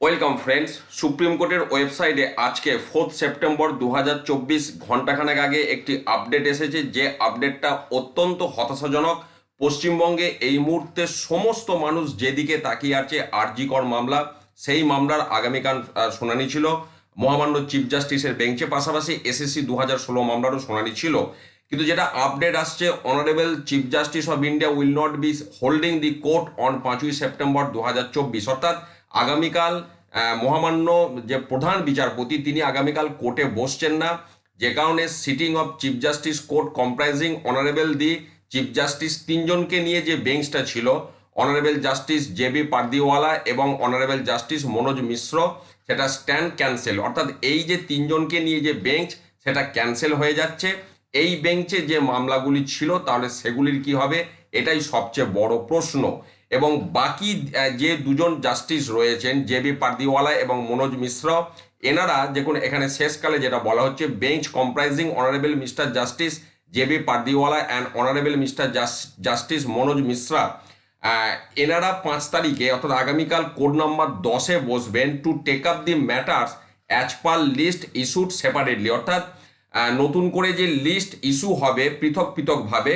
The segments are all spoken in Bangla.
ওয়েলকাম ফ্রেন্ডস সুপ্রিম কোর্টের ওয়েবসাইটে আজকে ফোর্থ সেপ্টেম্বর দু হাজার চব্বিশ আগে একটি আপডেট এসেছে যে আপডেটটা অত্যন্ত হতাশাজনক। পশ্চিমবঙ্গে এই মুহূর্তে সমস্ত মানুষ যেদিকে তাকিয়ে আছে আরজিকর মামলা, সেই মামলার আগামীকাল শুনানি ছিল। মহামান্য চিফ জাস্টিসের বেঞ্চে পাশাপাশি এসএসসি দু হাজার ষোলো মামলারও শুনানি ছিল। কিন্তু যেটা আপডেট আসছে honourable chief justice of India will not be holding the court on পাঁচই সেপ্টেম্বর দু চব্বিশ। অর্থাৎ আগামীকাল মহামান্য যে প্রধান বিচারপতি, তিনি আগামীকাল কোর্টে বসছেন না। যে কারণে sitting of chief justice court comprising honourable the chief justice তিনজনকে নিয়ে যে বেঞ্চটা ছিল honourable justice J B Pardiwala এবং অনারেবল জাস্টিস মনোজ মিশ্র সেটা স্ট্যান্ড ক্যান্সেল অর্থাৎ এই যে তিনজনকে নিয়ে যে বেঞ্চ সেটা ক্যান্সেল হয়ে যাচ্ছে। এই বেঞ্চে যে মামলাগুলি ছিল, তাহলে সেগুলির কি হবে? এটাই সবচেয়ে বড় প্রশ্ন। এবং বাকি যে দুজন জাস্টিস রয়েছেন, জে বি পার্দিওয়ালা এবং মনোজ মিশ্র, এনারা দেখুন এখানে শেষকালে যেটা বলা হচ্ছে bench comprising honourable mister justice J B Pardiwala and honourable mister justice Manoj Mishra এনারা পাঁচ তারিখে, অর্থাৎ আগামীকাল কোড নাম্বার দশে বসবেন to take up the matters as per list issued separately অর্থাৎ নতুন করে যে লিস্ট ইস্যু হবে, পৃথক পৃথকভাবে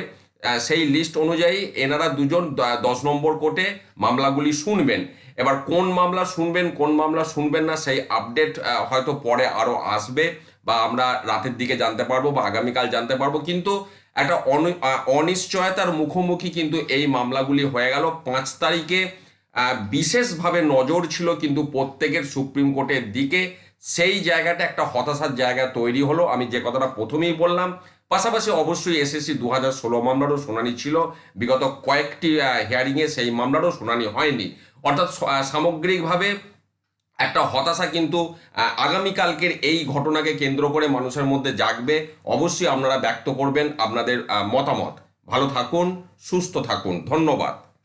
সেই লিস্ট অনুযায়ী এনারা দুজন দশ নম্বর কোর্টে মামলাগুলি শুনবেন। এবার কোন মামলা শুনবেন, কোন মামলা শুনবেন না, সেই আপডেট হয়তো পরে আরও আসবে বা আমরা রাতের দিকে জানতে পারব বা আগামীকাল জানতে পারব। কিন্তু একটা অনিশ্চয়তার মুখোমুখি কিন্তু এই মামলাগুলি হয়ে গেল। পাঁচ তারিখে বিশেষভাবে নজর ছিল কিন্তু প্রত্যেকের সুপ্রিম কোর্টের দিকে। সেই জায়গাটা একটা হতাশার জায়গা তৈরি হলো। আমি যে কথাটা প্রথমেই বললাম, পাশাপাশি অবশ্যই এসএসসি দু হাজার ষোলো মামলারও শুনানি ছিল। বিগত কয়েকটি হিয়ারিংয়ে সেই মামলারও শুনানি হয়নি। অর্থাৎ সামগ্রিকভাবে একটা হতাশা কিন্তু আগামীকালকের এই ঘটনাকে কেন্দ্র করে মানুষের মধ্যে জাগবে। অবশ্যই আপনারা ব্যক্ত করবেন আপনাদের মতামত। ভালো থাকুন, সুস্থ থাকুন। ধন্যবাদ।